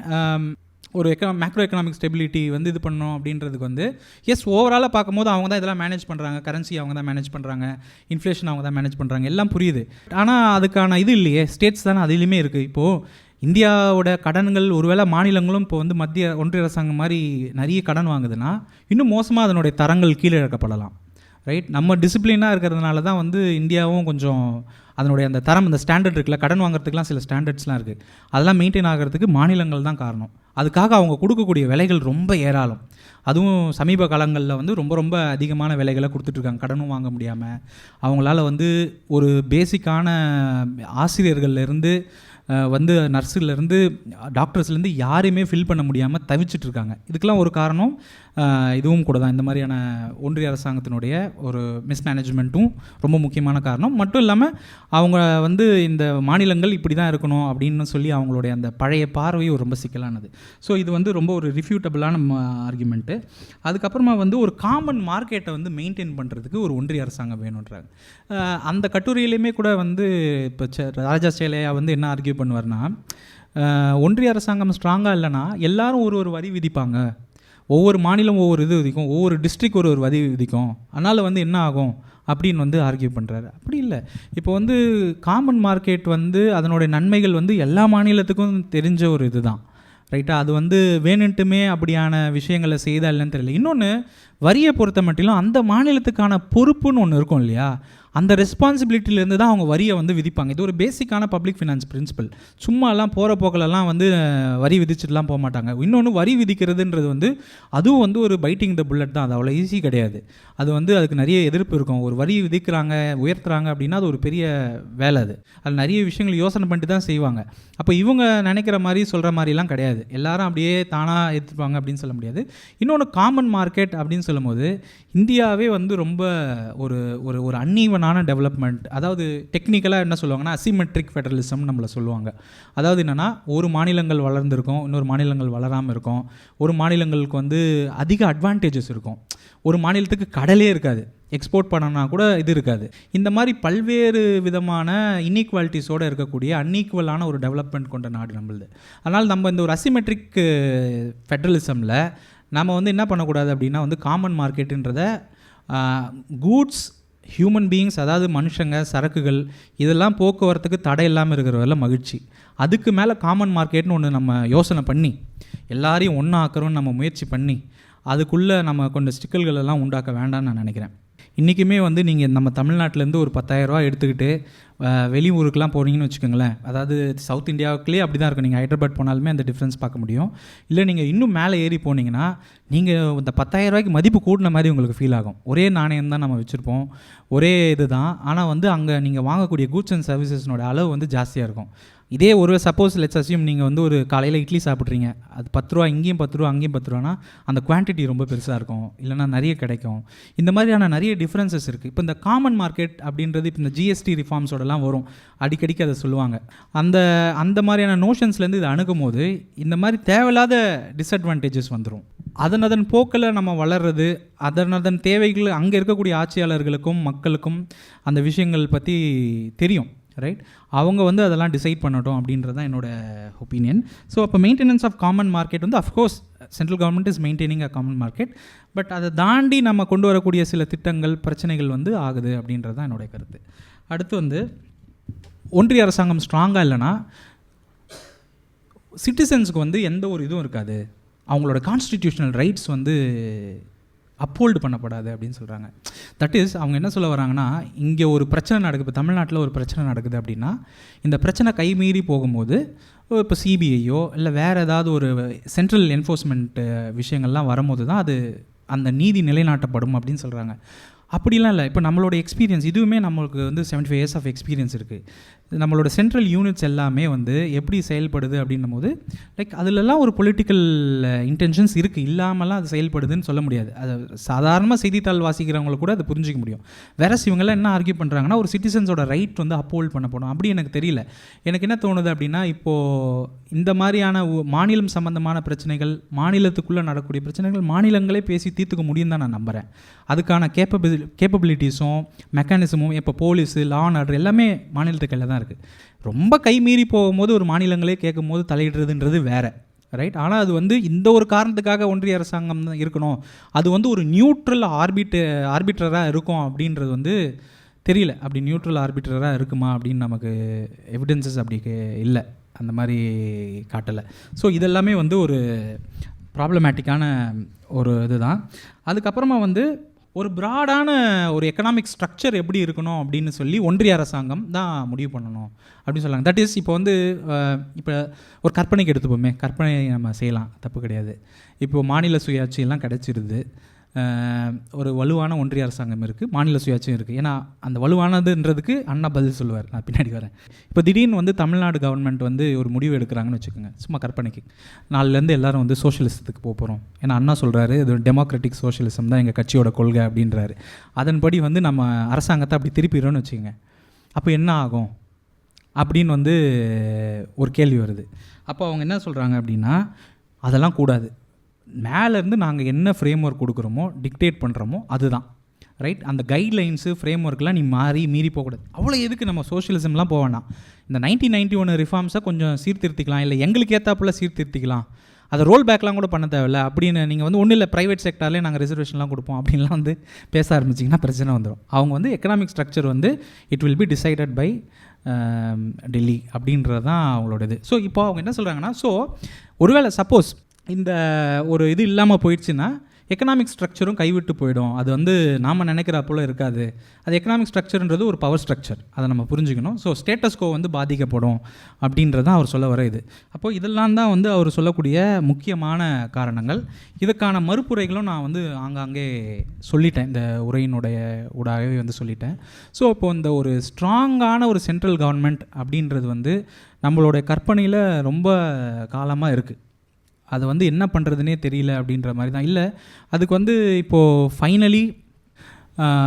ஒரு எக்கனா மேக்ரோ எக்கனாமிக் ஸ்டெபிலிட்டி வந்து இது பண்ணோம் அப்படின்றதுக்கு வந்து எஸ் ஓவராலாக பார்க்கும்போது அவங்க தான் இதெல்லாம் மேனேஜ் பண்ணுறாங்க கரன்சி அவங்க தான் மேனேஜ் பண்ணுறாங்க இன்ஃப்ளேஷன் அவங்க தான் மேனேஜ் பண்ணுறாங்க எல்லாம் புரியுது. ஆனால் அதுக்கான இது இல்லையே. ஸ்டேட்ஸ் தானே அதுலேயுமே இருக்குது இப்போது இந்தியாவோட கடன்கள் ஒருவேளை மாநிலங்களும் இப்போ வந்து மத்திய ஒன்றிய அரசாங்கம் மாதிரி நிறைய கடன் வாங்குதுன்னா இன்னும் மோசமாக அதனுடைய தரங்கள் கீழே இழக்கப்படலாம் ரைட் நம்ம டிசிப்ளினாக இருக்கிறதுனால தான் வந்து இந்தியாவும் கொஞ்சம் அதனுடைய அந்த தரம் அந்த ஸ்டாண்டர்ட் இருக்குல்ல கடன் வாங்குறதுக்குலாம் சில ஸ்டாண்டர்ட்ஸ்லாம் இருக்குது அதெல்லாம் மெயின்டைன் ஆகிறதுக்கு மாநிலங்கள் தான் காரணம். அதுக்காக அவங்க கொடுக்கக்கூடிய விலைகள் ரொம்ப ஏராளம். அதுவும் சமீப காலங்களில் வந்து ரொம்ப ரொம்ப அதிகமான விலைகளை கொடுத்துட்ருக்காங்க. கடனும் வாங்க முடியாமல் அவங்களால வந்து ஒரு பேசிக்கான ஆசிரியர்கள்லேருந்து வந்து நர்ஸுலேருந்து டாக்டர்ஸ்லேருந்து யாரையுமே ஃபில் பண்ண முடியாமல் தவிச்சிட்டு இருக்காங்க இதுக்கெல்லாம் ஒரு காரணம் இதுவும் கூட தான். இந்த மாதிரியான ஒன்றிய அரசாங்கத்தினுடைய ஒரு மிஸ்மேனேஜ்மெண்ட்டும் ரொம்ப முக்கியமான காரணம். மட்டும் இல்லாமல் அவங்க வந்து இந்த மாநிலங்கள் இப்படி தான் இருக்கணும் அப்படின்னு சொல்லி அவங்களுடைய அந்த பழைய பார்வையும் ரொம்ப சிக்கலானது. ஸோ இது வந்து ரொம்ப ஒரு ரிஃப்யூட்டபிளான ஆர்குமெண்ட்டு அதுக்கப்புறமா வந்து ஒரு காமன் மார்க்கெட்டை வந்து மெயின்டைன் பண்ணுறதுக்கு ஒரு ஒன்றிய அரசாங்கம் வேணுன்றாங்க. அந்த கட்டுரையிலையுமே கூட வந்து இப்போ ராஜா சேலையா வந்து என்ன ஆர்கியூ பண்ணுவார்னா ஒன்றிய அரசாங்கம் ஸ்ட்ராங்காக இல்லைன்னா எல்லாரும் ஒரு ஒரு வரி விதிப்பாங்க. ஒவ்வொரு மாநிலம் ஒவ்வொரு இது விதிக்கும். ஒவ்வொரு டிஸ்ட்ரிக் ஒரு ஒரு வரி விதிக்கும். அதனால் வந்து என்ன ஆகும்? அப்படின்னு வந்து ஆர்கியூ பண்ணுறாரு அப்படி இல்லை. இப்போ வந்து காமன் மார்க்கெட் வந்து அதனுடைய நன்மைகள் வந்து எல்லா மாநிலத்துக்கும் தெரிஞ்ச ஒரு இதுதான். ரைட்டா அது வந்து வேணுன்ட்டுமே அப்படியான விஷயங்களை செய்தா இல்லைன்னு தெரியல. இன்னொன்று வரியை பொறுத்த மட்டிலும் அந்த மாநிலத்துக்கான பொறுப்புன்னு ஒன்று இருக்கும் இல்லையா? அந்த ரெஸ்பான்சிபிலிட்டிலேருந்து தான் அவங்க வரியை வந்து விதிப்பாங்க. இது ஒரு பேசிக்கான பப்ளிக் ஃபினான்ஸ் பிரின்சிபல் சும்மாலாம் போகிற போக்கிலலாம் வந்து வரி விதிச்சுட்டுலாம் போக மாட்டாங்க. இன்னொன்று வரி விதிக்கிறதுன்றது வந்து அதுவும் வந்து ஒரு பைட்டிங் த புல்லட் தான். அது அவ்வளோ ஈஸி கிடையாது. அது வந்து அதுக்கு நிறைய எதிர்ப்பு இருக்கும். ஒரு வரி விதிக்கிறாங்க உயர்த்துறாங்க அப்படின்னா அது ஒரு பெரிய வேலை அது. அது நிறைய விஷயங்கள் யோசனை பண்ணிட்டு தான் செய்வாங்க. அப்போ இவங்க நினைக்கிற மாதிரி சொல்கிற மாதிரிலாம் கிடையாது. எல்லாரும் அப்படியே தானாக எடுத்துப்பாங்க அப்படின்னு சொல்ல முடியாது. இன்னொன்று காமன் மார்க்கெட் அப்படின்னு சொல்லும்போது இந்தியாவே வந்து ரொம்ப ஒரு ஒரு ஒரு அன்ஈவனான டெவலப்மெண்ட் அதாவது டெக்னிக்கலாக என்ன சொல்லுவாங்கன்னா அசிமெட்ரிக் ஃபெடரலிசம் நம்மளை சொல்லுவாங்க. அதாவது என்னென்னா ஒரு மாநிலங்கள் வளர்ந்துருக்கும் இன்னொரு மாநிலங்கள் வளராமல் இருக்கும். ஒரு மாநிலங்களுக்கு வந்து அதிக அட்வான்டேஜஸ் இருக்கும். ஒரு மாநிலத்துக்கு கடலே இருக்காது. எக்ஸ்போர்ட் பண்ணனா கூட இது இருக்காது. இந்த மாதிரி பல்வேறு விதமான இன்இக்வாலிட்டிஸோடு இருக்கக்கூடிய அன்ஈக்குவலான ஒரு டெவலப்மெண்ட் கொண்ட நாடு நம்மளது. அதனால் நம்ம இந்த ஒரு அசிமெட்ரிக் ஃபெட்ரலிசமில் நம்ம வந்து என்ன பண்ணக்கூடாது அப்படின்னா வந்து காமன் மார்க்கெட்டுன்றத கூட்ஸ் ஹியூமன் பீயிங்ஸ் அதாவது மனுஷங்க சரக்குகள் இதெல்லாம் போக்குவரத்துக்கு தடை இல்லாமல் இருக்கிற மகிழ்ச்சி. அதுக்கு மேலே காமன் மார்க்கெட்னு ஒன்று நம்ம யோசனை பண்ணி எல்லாரையும் ஒன்றாக்குறோன்னு நம்ம முயற்சி பண்ணி அதுக்குள்ளே நம்ம கொண்ட சிக்கல்கள் எல்லாம் உண்டாக்க வேண்டாம்னு நான் நினைக்கிறேன். இன்றைக்குமே வந்து நீங்கள் நம்ம தமிழ்நாட்டிலேருந்து ஒரு 10000 ரூபாய் எடுத்துக்கிட்டு வெளியூருக்கெலாம் போனீங்கன்னு வச்சுக்கோங்களேன். அதாவது சவுத் இந்தியாவுக்குள்ளே அப்படி தான் இருக்கும். நீங்கள் ஹைதராபாத் போனாலுமே அந்த டிஃப்ரென்ஸ் பார்க்க முடியும். இல்லை நீங்கள் இன்னும் மேலே ஏறி போனீங்கன்னா நீங்கள் இந்த பத்தாயிரரூவாய்க்கு மதிப்பு கூடின மாதிரி உங்களுக்கு ஃபீல் ஆகும். ஒரே நாணயம் தான் நம்ம வச்சுருப்போம். ஒரே இது தான் ஆனால் வந்து அங்கே நீங்கள் வாங்கக்கூடிய கூட்ஸ் அண்ட் சர்வீசஸ்னோட அளவு வந்து ஜாஸ்தியாக இருக்கும். இதே ஒரு சப்போஸ் லெட்ஸ் அசியூம் நீங்கள் வந்து ஒரு காலையில் இட்லி சாப்பிட்றீங்க. அது பத்து ரூபா இங்கேயும் பத்து ரூபா அங்கேயும் பத்து ரூபானா அந்த குவான்டிட்டி ரொம்ப பெருசாக இருக்கும். இல்லைன்னா நிறைய கிடைக்கும். இந்த மாதிரியான நிறைய டிஃப்ரென்சஸ் இருக்குது இப்போ இந்த காமன் மார்க்கெட் அப்படின்றது இப்போ இந்த ஜிஎஸ்டி ரிஃபார்ம்ஸோடலாம் வரும். அடிக்கடிக்கு அதை சொல்லுவாங்க. அந்த அந்த மாதிரியான நோஷன்ஸ்லேருந்து இதை அணுகும் போது இந்த மாதிரி தேவையில்லாத டிஸ்அட்வான்டேஜஸ் வந்துடும் அதன் அதன் போக்கில் நம்ம வளர்றது அதன் அதன் தேவைகள் அங்கே இருக்கக்கூடிய ஆட்சியாளர்களுக்கும் மக்களுக்கும் அந்த விஷயங்கள் பற்றி தெரியும். ரைட் அவங்க வந்து அதெல்லாம் டிசைட் பண்ணட்டும் அப்படின்றது தான் என்னோட ஒப்பீனியன் ஸோ அப்போ மெயின்டெனன்ஸ் ஆஃப் காமன் மார்க்கெட் வந்து of course central government is maintaining a common market but அதை தாண்டி நம்ம கொண்டு வரக்கூடிய சில திட்டங்கள் பிரச்சனைகள் வந்து ஆகுது அப்படின்றது தான் என்னுடைய கருத்து. அடுத்து வந்து ஒன்றிய அரசாங்கம் ஸ்ட்ராங்காக இல்லைன்னா சிட்டிசன்ஸுக்கு வந்து எந்த ஒரு இதுவும் இருக்காது. அவங்களோட கான்ஸ்டிடியூஷனல் ரைட்ஸ் வந்து அப்போல்டு பண்ணப்படாது அப்படின்னு சொல்கிறாங்க தட் இஸ் அவங்க என்ன சொல்ல வராங்கன்னா இங்கே ஒரு பிரச்சனை நடக்குது இப்போ தமிழ்நாட்டில் ஒரு பிரச்சனை நடக்குது அப்படின்னா இந்த பிரச்சனை கைமீறி போகும்போது இப்போ சிபிஐயோ இல்லை வேறு ஏதாவது ஒரு சென்ட்ரல் என்ஃபோர்ஸ்மெண்ட்டு விஷயங்கள்லாம் வரும்போது தான் அது அந்த நீதி நிலைநாட்டப்படும் அப்படின்னு சொல்கிறாங்க அப்படிலாம் இல்லை. இப்போ நம்மளோட எக்ஸ்பீரியன்ஸ் இதுவுமே நம்மளுக்கு வந்து 75 ஃபைவ் இயர்ஸ் ஆஃப் எக்ஸ்பீரியன்ஸ் இருக்குது நம்மளோட சென்ட்ரல் யூனிட்ஸ் எல்லாமே வந்து எப்படி செயல்படுது அப்படின்னும் போது லைக் அதிலெல்லாம் ஒரு பொலிட்டிக்கல் இன்டென்ஷன்ஸ் இருக்குது இல்லாமலாம் அது செயல்படுதுன்னு சொல்ல முடியாது. அது சாதாரணமாக செய்தித்தாள் வாசிக்கிறவங்கள கூட அதை புரிஞ்சிக்க முடியும். வேற இவங்கெல்லாம் என்ன ஆர்கியூ பண்ணுறாங்கன்னா ஒரு சிட்டிசன்ஸோட ரைட் வந்து அப்போல்ட் பண்ணப்படும் அப்படி எனக்கு தெரியல. எனக்கு என்ன தோணுது அப்படின்னா இப்போது இந்த மாதிரியான மாநிலம் சம்பந்தமான பிரச்சனைகள் மாநிலத்துக்குள்ளே நடக்கக்கூடிய பிரச்சனைகள் மாநிலங்களே பேசி தீர்த்துக்க முடியும் தான் நான் நம்புகிறேன் அதுக்கான கேப்பபிள் கேப்பபிலிட்டிஸும் மெக்கானிசமும் இப்போ போலீஸு லா அண்ட் ஆர்டர் எல்லாமே மாநிலத்து கையில் தான் இருக்குது ரொம்ப கை மீறி போகும்போது ஒரு மாநிலங்களே கேட்கும் போது தலையிடுறதுன்றது வேறு ரைட் ஆனால் அது வந்து இந்த ஒரு காரணத்துக்காக ஒன்றிய அரசாங்கம் தான் இருக்கணும். அது வந்து ஒரு நியூட்ரல் ஆர்பிட் ஆர்பிட்ரராக இருக்கும் அப்படின்றது வந்து தெரியல. அப்படி நியூட்ரல் ஆர்பிட்ரராக இருக்குமா அப்படின்னு நமக்கு எவிடன்சஸ் அப்படி இல்லை. அந்த மாதிரி காட்டலை. ஸோ இதெல்லாமே வந்து ஒரு ப்ராப்ளமேட்டிக்கான ஒரு இதுதான். அதுக்கப்புறமா வந்து ஒரு ப்ராடான ஒரு எக்கனாமிக் ஸ்ட்ரக்சர் எப்படி இருக்கணும் அப்படின்னு சொல்லி ஒன்றிய அரசாங்கம் தான் முடிவு பண்ணணும் அப்படின்னு சொல்கிறாங்க தட் இஸ் இப்போ வந்து இப்போ ஒரு கற்பனைக்கு எடுத்துப்போமே. கற்பனை நம்ம செய்யலாம் தப்பு கிடையாது. இப்போது மாநில சுயாட்சியெல்லாம் கிடச்சிருது. ஒரு வலுவான ஒன்றிய அரசாங்கம் இருக்குது மாநில சுயாட்சியும் இருக்குது ஏன்னா அந்த வலுவானதுன்றதுக்கு அண்ணா பதில் சொல்லுவார். நான் பின்னாடி வரேன். இப்போ திடீர்னு வந்து தமிழ்நாடு கவர்மெண்ட் வந்து ஒரு முடிவு எடுக்கிறாங்கன்னு வச்சுக்கோங்க. சும்மா கற்பனைக்கு. நாளிலேருந்து எல்லாரும் வந்து சோஷியலிசத்துக்கு போக போகிறோம் ஏன்னா அண்ணா சொல்கிறாரு இது டெமோக்ராட்டிக் சோஷியலிசம் தான் எங்கள் கட்சியோட கொள்கை அப்படின்றாரு. அதன்படி வந்து நம்ம அரசாங்கத்தை அப்படி திருப்பிடுறோம்னு வச்சுக்கோங்க. அப்போ என்ன ஆகும்? அப்படின்னு வந்து ஒரு கேள்வி வருது. அப்போ அவங்க என்ன சொல்கிறாங்க அப்படின்னா அதெல்லாம் கூடாது. மேலேருந்து நாங்கள் என்ன ஃப்ரேம் ஒர்க் கொடுக்குறோமோ டிக்டேட் பண்ணுறோமோ அதுதான். ரைட் அந்த கைட்லைன்ஸு ஃப்ரேம் ஒர்க்லாம் நீ மாறி மீறி போகக்கூடாது. அவ்வளோ எதுக்கு நம்ம சோஷியலிசம்லாம் போக இந்த நைன்டீன் நைன்டி ஒன் ரிஃபார்ம்ஸை கொஞ்சம் சீர்திருத்திக்கலாம். இல்லை எங்களுக்கு ஏற்றாப்புல சீர்திருத்திக்கலாம். அதை ரோல் பேக்லாம் கூட பண்ண தேவையில்ல. அப்படின்னு நீங்கள் வந்து ஒன்றும் இல்லை ப்ரைவேட் செக்டார்லேயே நாங்கள் ரிசர்வேஷன்லாம் கொடுப்போம். அப்படின்லாம் வந்து பேச ஆரம்பிச்சிங்கன்னா பிரச்சனை வந்துடும். அவங்க வந்து எக்கனாமிக் ஸ்ட்ரக்சர் வந்து it will be decided by Delhi um, அப்படின்றது தான் அவங்களோட இது ஸோ இப்போ அவங்க என்ன சொல்கிறாங்கன்னா ஸோ ஒருவேளை சப்போஸ் இந்த ஒரு இது இல்லாமல் போயிடுச்சுன்னா எக்கனாமிக் ஸ்ட்ரக்சரும் கைவிட்டு போயிடும். அது வந்து நாம் நினைக்கிற இருக்காது. அது எக்கனாமிக் ஸ்ட்ரக்சர்ன்றது ஒரு பவர் ஸ்ட்ரக்சர் அதை நம்ம புரிஞ்சுக்கணும். ஸோ ஸ்டேட்டஸ்கோ வந்து பாதிக்கப்படும் அப்படின்றது தான் அவர் சொல்ல வர இது. அப்போது இதெல்லாம் தான் வந்து அவர் சொல்லக்கூடிய முக்கியமான காரணங்கள். இதுக்கான மறுப்புரைகளும் நான் வந்து ஆங்காங்கே சொல்லிட்டேன். இந்த உரையினுடைய ஊடாகவே வந்து சொல்லிட்டேன். ஸோ இப்போ இந்த ஒரு ஸ்ட்ராங்கான ஒரு சென்ட்ரல் கவர்மெண்ட் அப்படின்றது வந்து நம்மளுடைய கற்பனையில் ரொம்ப காலமாக இருக்குது அதை வந்து என்ன பண்ணுறதுனே தெரியல அப்படின்ற மாதிரி தான். இல்லை அதுக்கு வந்து இப்போது ஃபைனலி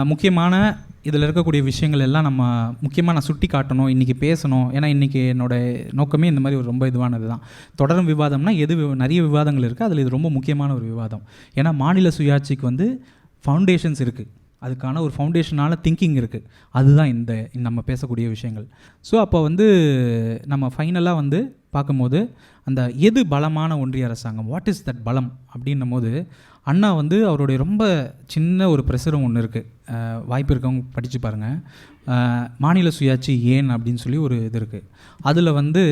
முக்கியமான இதில் இருக்கக்கூடிய விஷயங்கள் எல்லாம் நம்ம முக்கியமாக நான் சுட்டி காட்டணும் இன்றைக்கி பேசணும். ஏன்னா இன்றைக்கி என்னோடய நோக்கமே இந்த மாதிரி ஒரு ரொம்ப இதுவானது தான். தொடரும் விவாதம்னா எது வி- நிறைய விவாதங்கள் இருக்குது அதில் இது ரொம்ப முக்கியமான ஒரு விவாதம். ஏன்னா மாநில சுயாட்சிக்கு வந்து ஃபவுண்டேஷன்ஸ் இருக்குது அதுக்கான ஒரு ஃபவுண்டேஷனான திங்கிங் இருக்குது அதுதான் இந்த நம்ம பேசக்கூடிய விஷயங்கள். ஸோ அப்போ வந்து நம்ம ஃபைனலாக வந்து பார்க்கும்போது அந்த எது பலமான ஒன்றிய அரசாங்கம்? வாட் இஸ் தட் பலம்? அப்படின்னும் போது அண்ணா வந்து அவருடைய ரொம்ப சின்ன ஒரு பிரசுரம் ஒன்று இருக்குது வாய்ப்பு இருக்கவங்க படித்து பாருங்கள் மாநில சுயாட்சி ஏன் அப்படின்னு சொல்லி ஒரு இது இருக்குது அதில் வந்து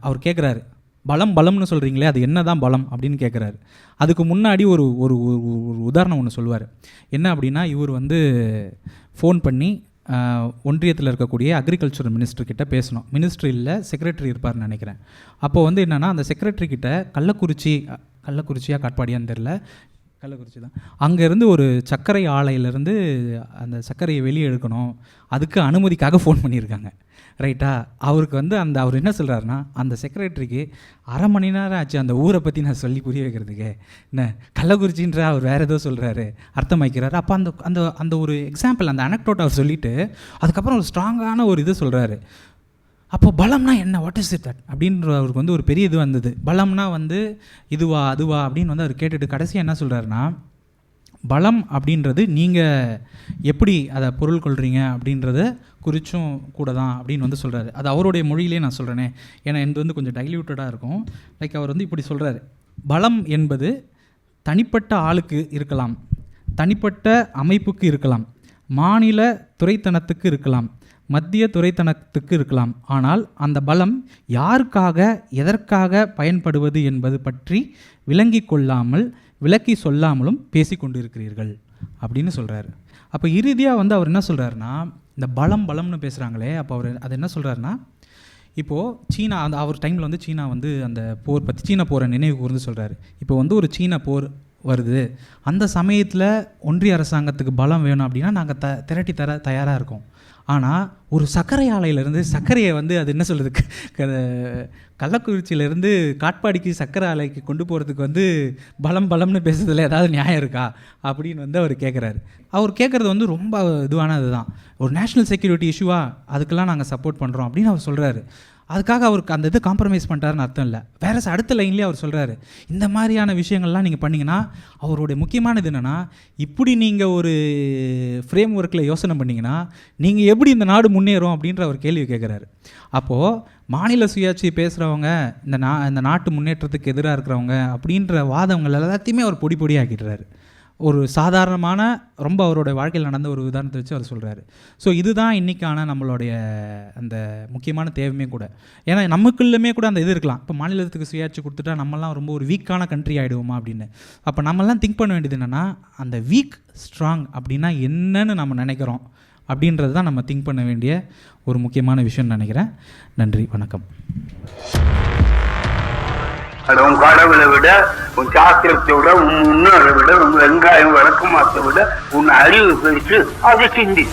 அவர் கேட்குறாரு பலம் பலம்னு சொல்கிறீங்களே அது என்ன தான் பலம் அப்படின்னு கேட்குறாரு அதுக்கு முன்னாடி ஒரு ஒரு- ஒரு உதாரணம் ஒன்று சொல்லுவார். என்ன அப்படின்னா இவர் வந்து ஃபோன் பண்ணி ஒன்றியத்தில் இருக்கக்கூடிய அக்ரிகல்ச்சர் மினிஸ்டர் கிட்ட பேசணும். மினிஸ்ட்ரி இல்லை செக்ரட்டரி இருப்பார்னு நினைக்கிறேன். அப்போ வந்து என்னென்னா அந்த செக்ரட்டரி கிட்ட கள்ளக்குறிச்சி கள்ளக்குறிச்சியாக காட்பாடியான்னு தெரில கள்ளக்குறிச்சி தான். அங்கேருந்து ஒரு சர்க்கரை ஆலையிலேருந்து அந்த சர்க்கரையை வெளியே எடுக்கணும். அதுக்கு அனுமதிக்காக ஃபோன் பண்ணியிருக்காங்க. ரைட்டா அவருக்கு வந்து அந்த அவர் என்ன சொல்கிறாருன்னா அந்த செக்ரட்டரிக்கு அரை மணி நேரம் ஆச்சு அந்த ஊரை பற்றி நான் சொல்லி புரிய வைக்கிறதுக்கு. என்ன? கள்ளக்குறிச்சின்ற அவர் வேறு ஏதோ சொல்கிறாரு அர்த்தம் வைக்கிறாரு அப்போ அந்த அந்த அந்த ஒரு எக்ஸாம்பிள் அந்த அனக்டோட் அவர் சொல்லிவிட்டு அதுக்கப்புறம் ஒரு ஸ்ட்ராங்கான ஒரு இது சொல்கிறாரு அப்போ பலம்னா என்ன? வாட் இஸ் இட் தட் அப்படின்ற அவருக்கு வந்து ஒரு பெரிய இது வந்தது. பலம்னா வந்து இதுவா அதுவா அப்படின்னு வந்து அவர் கேட்டுட்டு கடைசியாக என்ன சொல்கிறாருன்னா பலம் அப்படின்றது நீங்கள் எப்படி அதை பொருள் கொள்கிறீங்க அப்படின்றத குறிச்சும் கூட தான் அப்படின்னு வந்து சொல்கிறாரு அது அவருடைய மொழியிலே நான் சொல்கிறேனே ஏன்னா எனது வந்து கொஞ்சம் டைல்யூட்டடாக இருக்கும். லைக் அவர் வந்து இப்படி சொல்கிறாரு பலம் என்பது தனிப்பட்ட ஆளுக்கு இருக்கலாம். தனிப்பட்ட அமைப்புக்கு இருக்கலாம். மாநில துறைத்தனத்துக்கு இருக்கலாம். மத்திய துறைத்தனத்துக்கு இருக்கலாம். ஆனால் அந்த பலம் யாருக்காக எதற்காக பயன்படுவது என்பது பற்றி விளங்கி கொள்ளாமல் விளக்கி சொல்லாமலும் பேசிக்கொண்டிருக்கிறீர்கள் அப்படின்னு சொல்கிறாரு அப்போ இறுதியாக வந்து அவர் என்ன சொல்கிறாருன்னா இந்த பலம் பலம்னு பேசுகிறாங்களே அப்போ அவர் அது என்ன சொல்கிறாருன்னா இப்போது சீனா அந்த அவர் டைமில் வந்து சீனா வந்து அந்த போர் பற்றி சீனா போரை நினைவு கூர்ந்து சொல்கிறாரு இப்போ வந்து ஒரு சீன போர் வருது. அந்த சமயத்தில் ஒன்றிய அரசாங்கத்துக்கு பலம் வேணும் அப்படின்னா நாங்கள் த திரட்டி தர தயாராக இருக்கோம். ஆனால் ஒரு சர்க்கரை ஆலையிலேருந்து சர்க்கரையை வந்து அது என்ன சொல்கிறது கள்ளக்குறிச்சியிலேருந்து காட்பாடிக்கு சர்க்கரை ஆலைக்கு கொண்டு போகிறதுக்கு வந்து பலம் பலம்னு பேசுறதுல ஏதாவது நியாயம் இருக்கா? அப்படின்னு வந்து அவர் கேட்குறாரு அவர் கேட்குறது வந்து ரொம்ப இதுவானது தான் ஒரு நேஷ்னல் செக்யூரிட்டி இஷ்யூவாக அதுக்கெல்லாம் நாங்கள் சப்போர்ட் பண்ணுறோம் அப்படின்னு அவர் சொல்கிறாரு அதுக்காக அவருக்கு அந்த இது காம்ப்ரமைஸ் பண்ணிட்டாருன்னு அர்த்தம் இல்லை. வேற அடுத்த லைன்லேயே அவர் சொல்கிறாரு இந்த மாதிரியான விஷயங்கள்லாம் நீங்கள் பண்ணீங்கன்னா அவருடைய முக்கியமானது என்னென்னா இப்படி நீங்கள் ஒரு ஃப்ரேம் ஒர்க்கில் யோசனை பண்ணிங்கன்னா நீங்கள் எப்படி இந்த நாடு முன்னேறும்? அப்படின்ற ஒரு கேள்வி கேட்குறாரு அப்போது மாநில சுயாட்சி பேசுகிறவங்க இந்த நா இந்த நாட்டு முன்னேற்றத்துக்கு எதிராக இருக்கிறவங்க அப்படின்ற வாதங்கள் எல்லாத்தையுமே அவர் பொடி ஆக்கிடுறாரு ஒரு சாதாரணமான ரொம்ப அவரோட வாழ்க்கையில் நடந்த ஒரு உதாரணத்தை வச்சு அவர் சொல்கிறாரு ஸோ இதுதான் இன்றைக்கான நம்மளுடைய அந்த முக்கியமான தேவையுமே கூட. ஏன்னா நமக்குள்ளுமே கூட அந்த இது இருக்கலாம். இப்போ மாநிலத்துக்கு சுயாட்சி கொடுத்துட்டா நம்மலாம் ரொம்ப ஒரு வீக்கான கண்ட்ரி ஆகிடுவோமா அப்படின்னு. அப்போ நம்மலாம் திங்க் பண்ண வேண்டியது என்னென்னா அந்த வீக் ஸ்ட்ராங் அப்படின்னா என்னன்னு நம்ம நினைக்கிறோம் அப்படின்றது தான் நம்ம திங்க் பண்ண வேண்டிய ஒரு முக்கியமான விஷயம்னு நினைக்கிறேன். நன்றி வணக்கம். அட உன் கடவுளை விட உன் சாஸ்திரத்தை விட உன் முன்னோரை விட உன் வெங்காயம் விளக்கமாத்தை விட உன் அறிவு பெருசு அதை சிந்தி.